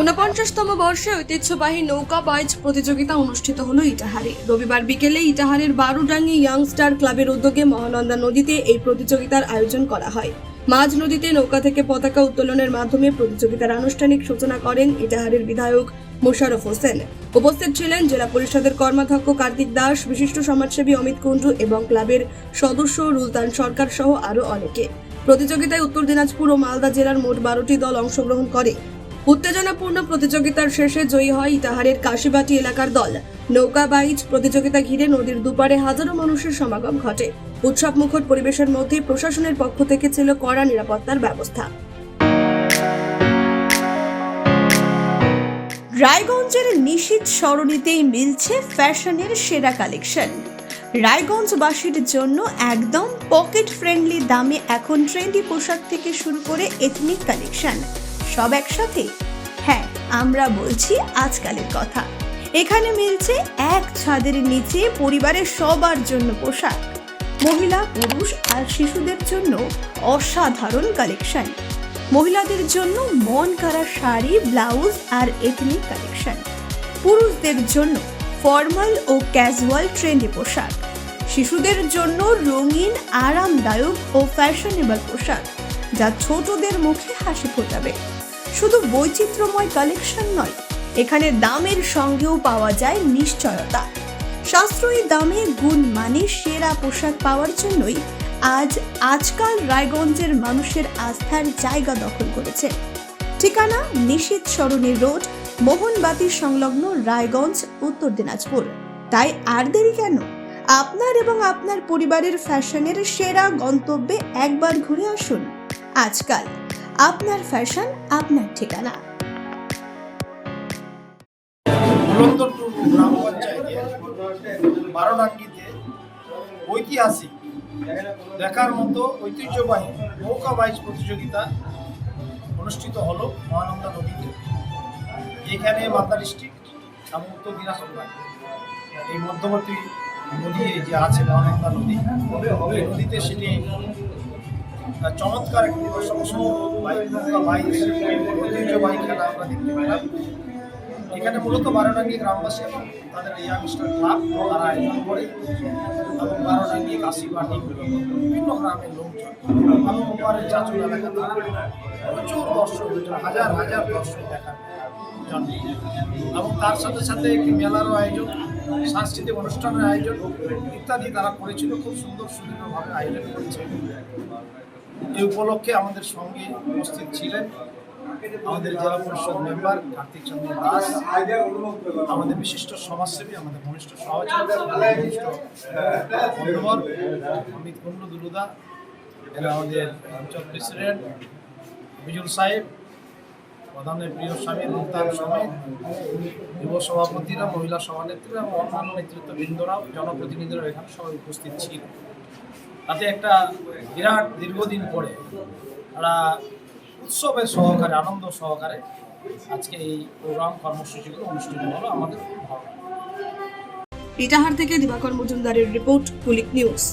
ঊনপঞ্চাশতম বর্ষে ঐতিহ্যবাহী নৌকা বাইচ প্রতিযোগিতা অনুষ্ঠিত হলো ইটাহারে। রবিবার বিকেলে ইটাহারের বারুডাঙ্গি ইয়াংস্টার ক্লাবের উদ্যোগে মহানন্দা নদীতে এই প্রতিযোগিতার আয়োজন করা হয়। মাঝ নদীতে নৌকা থেকে পতাকা উত্তোলনের মাধ্যমে প্রতিযোগিতার আনুষ্ঠানিক সূচনা করেন ইটাহারের বিধায়ক মোশারফ হোসেন। উপস্থিত ছিলেন জেলা পরিষদের কর্মাধ্যক্ষ কার্তিক দাস, বিশিষ্ট সমাজসেবী অমিত কুণ্ডু এবং ক্লাবের সদস্য রুলতান সরকার সহ আরও অনেকে। প্রতিযোগিতায় উত্তর দিনাজপুর ও মালদা জেলার মোট বারোটি দল অংশগ্রহণ করে। উত্তেজনাপূর্ণ প্রতিযোগিতার শেষে জয়ী হয় ইটাহারের কাশিবাটি এলাকার দল। নৌকা বাইচ প্রতিযোগিতা ঘিরে নদীর দুপারে হাজারো মানুষের সমাগম ঘটে। উৎসব মুখর পরিবেশের মধ্যে প্রশাসনের পক্ষ থেকে ছিল কড়া নিরাপত্তার ব্যবস্থা। রায়গঞ্জের নিশীত সরণিতেই মিলছে ফ্যাশনের সেরা কালেকশন। রায়গঞ্জবাসীর জন্য একদম পকেট ফ্রেন্ডলি দামে এখন ট্রেন্ডি পোশাক থেকে শুরু করে এথনিক কালেকশন। সব একসাথে? হ্যাঁ আমরা বলছি আজকালের কথা। এখানে মিলছে এক ছাদের নিচে পরিবারের সবার জন্য পোশাক। মহিলা, পুরুষ আর শিশুদের জন্য অসাধারণ কালেকশন মহিলাদের জন্য মন কারা শাড়ি ব্লাউজ আর এথনিক কালেকশন পুরুষদের জন্য ফর্মাল ও ক্যাজুয়াল ট্রেন্ডি পোশাক। শিশুদের জন্য রঙিন, আরামদায়ক ও ফ্যাশনেবল পোশাক, যা ছোটদের মুখে হাসি ফোটাবে। শুধু বৈচিত্র্যময় কালেকশন নয়, এখানে দামের সঙ্গেও পাওয়া যায় নিশ্চয়তা। সাশ্রয়ী দামে গুণ মানে সেরা পোশাক পাওয়ার জন্যই আজ আজকাল রায়গঞ্জের মানুষের আস্থার জায়গা দখল করেছে। ঠিকানা নিশীত সরণী রোড, মোহনবাতি সংলগ্ন রায়গঞ্জ, উত্তর দিনাজপুর। তাই আর দেরি কেন? আপনার এবং আপনার পরিবারের ফ্যাশনের সেরা গন্তব্যে একবার ঘুরে আসুন। আজকাল। আপনার ফ্যাশন আপনার ঠিকানা। গ্রাম পঞ্চায়েতে বারোডাঙ্গিতে ঐতিহাসিক, দেখার মতো ঐতিহ্যবাহী নৌকা বাইচ প্রতিযোগিতা অনুষ্ঠিত হলো মহানন্দা নদীতে। এখানে মালদা ডিস্ট্রিক্ট এবং উত্তর দিনাজপুর এই মধ্যবর্তী নদী যে আছে মহানন্দা নদী নদীতে সেটি চমৎকার একটি বাইক নৌকা বাইচ ঐতিহ্যবাহী খেলা আমরা দেখতে পেলাম এখানে মূলত বারোটাঙ্গি গ্রামবাসী এবং তাদের ইয়াংস্টার ক্লাব তারা আয়োজন করে এবং বারোটাঙ্গি কাশিবাটি বিভিন্ন গ্রামের লোকজন এবং চাচুর এলাকা প্রচুর দর্শক, হাজার হাজার দর্শক দেখার জন্য। এবং তার সাথে সাথে একটি মেলারও আয়োজন, সাংস্কৃতিক অনুষ্ঠানের আয়োজন ইত্যাদি তারা করেছিল। খুব সুন্দর সুন্দরভাবে আয়োজন করেছে। এই উপলক্ষে আমাদের সঙ্গে উপস্থিত ছিলেন আমাদের জেলা পরিষদ মেম্বার কার্তিক চন্দ্র দাস, আমাদের বিশিষ্ট সমাজসেবী, আমাদের ঘনিষ্ঠ আমাদের ঘনিষ্ঠ অমিত দুলুদা, এরা আমাদের অঞ্চল প্রেসিডেন্ট বিজুল সাহেব, প্রধানের প্রিয় স্বামী মুক্তার সমেত যুব সভাপতিরা, মহিলা সভানেত্রীরা এবং অন্যান্য নেতৃত্ববৃন্দরাও জনপ্রতিনিধিরা এখানে সবাই উপস্থিত ছিল। তাতে একটা বিরাট দীর্ঘদিন পরে তারা উৎসবের সহকারে, আনন্দ সহকারে আজকে এই প্রোগ্রাম কর্মসূচিগুলো অনুষ্ঠিত হলো আমাদের ভালো ইটাহার থেকে দিবাকর মজুমদারের রিপোর্ট কুলিক নিউজ।